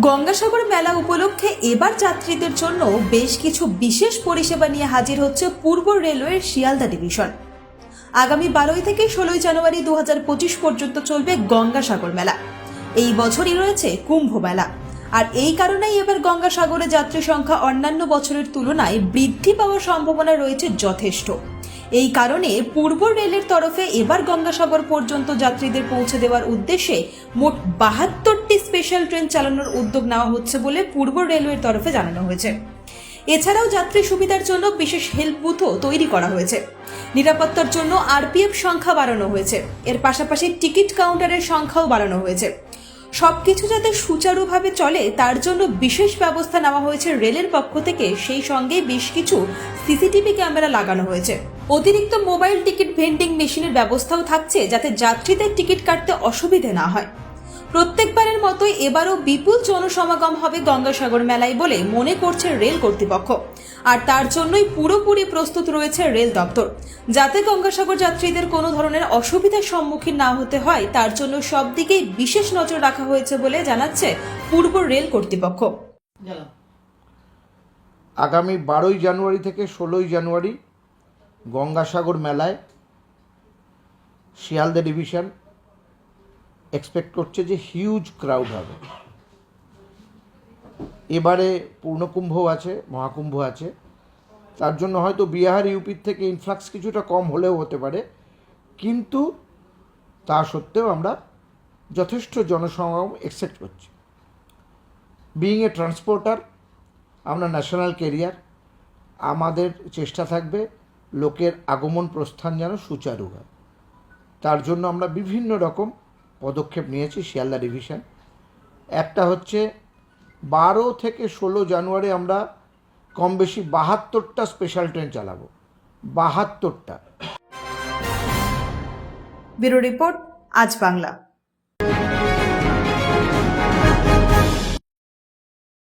গঙ্গাসাগর মেলা উপলক্ষে এবার যাত্রীদের জন্য বেশ কিছু বিশেষ পরিষেবা নিয়ে হাজির হচ্ছে পূর্ব রেলওয়ের শিয়ালদা ডিভিশন। আগামী বারোই থেকে ষোলোই জানুয়ারি দু পর্যন্ত চলবে গঙ্গাসাগর মেলা। এই বছরই রয়েছে কুম্ভ মেলা। আর এই কারণেই এবার গঙ্গাসাগরে যাত্রী সংখ্যা অন্যান্য বছরের তুলনায় বৃদ্ধি পাওয়ার সম্ভাবনা রয়েছে যথেষ্ট। এই কারণে পূর্ব রেলের তরফে এবার গঙ্গাসাগর পর্যন্ত যাত্রীদের পৌঁছে দেওয়ার উদ্দেশ্যে মোট বাহাত্তরটি স্পেশাল ট্রেন চালানোর উদ্যোগ নেওয়া হচ্ছে বলে পূর্ব রেলওয়ের তরফে জানানো হয়েছে। এছাড়াও যাত্রী সুবিধার জন্য বিশেষ হেল্প বুথও তৈরি করা হয়েছে। নিরাপত্তার জন্য আরপিএফ সংখ্যা বাড়ানো হয়েছে। এর পাশাপাশি টিকিট কাউন্টারের সংখ্যাও বাড়ানো হয়েছে। সবকিছু যাতে সুচারুভাবে চলে, তার জন্য বিশেষ ব্যবস্থা নেওয়া হয়েছে রেলের পক্ষ থেকে। সেই সঙ্গে বেশ কিছু সিসিটিভি ক্যামেরা লাগানো হয়েছে। অতিরিক্ত মোবাইল টিকিট ভেন্ডিং মেশিনের ব্যবস্থাও থাকছে যাতে যাত্রীদের টিকিট কাটতে অসুবিধে না হয়। প্রত্যেকবারের মতোই এবারও বিপুল জনসমাগম হবে গঙ্গাসাগর মেলায় বলে মনে করছে রেল কর্তৃপক্ষ। আর তার জন্যই পুরোপুরি প্রস্তুত রয়েছে রেল দপ্তর। যাতে গঙ্গাসাগর যাত্রীদের কোনো ধরনের অসুবিধার সম্মুখীন না হতে হয় তার জন্য সব দিকেই বিশেষ নজর রাখা হয়েছে বলে জানাচ্ছে পূর্ব রেল কর্তৃপক্ষ। আগামী বারোই জানুয়ারি থেকে ষোলোই জানুয়ারি গঙ্গাসাগর মেলায় শিয়ালদা ডিভিশন এক্সপেক্ট করছে যে হিউজ ক্রাউড হবে। এবারে পূর্ণকুম্ভ আছে মহাকুম্ভ আছে। তার জন্য হয়তো বিহার ইউপির থেকে ইনফ্লাক্স কিছুটা কম হলেও হতে পারে। কিন্তু তা সত্ত্বেও আমরা যথেষ্ট জনসমাগম এক্সেপ্ট করছি। বিইং এ ট্রান্সপোর্টার আমরা ন্যাশনাল কেরিয়ার আমাদের চেষ্টা থাকবে লোকের আগমন প্রস্থান যেন সুচারু হয়। তার জন্য আমরা বিভিন্ন রকম পদক্ষেপ নিয়েছি শিয়ালদা ডিভিশন। একটা হচ্ছে, বারো থেকে ষোলো জানুয়ারি আমরা কম বেশি বাহাত্তরটা স্পেশাল ট্রেন চালাবো। বাহাত্তরটা। ব্যুরো রিপোর্ট, আজ বাংলা।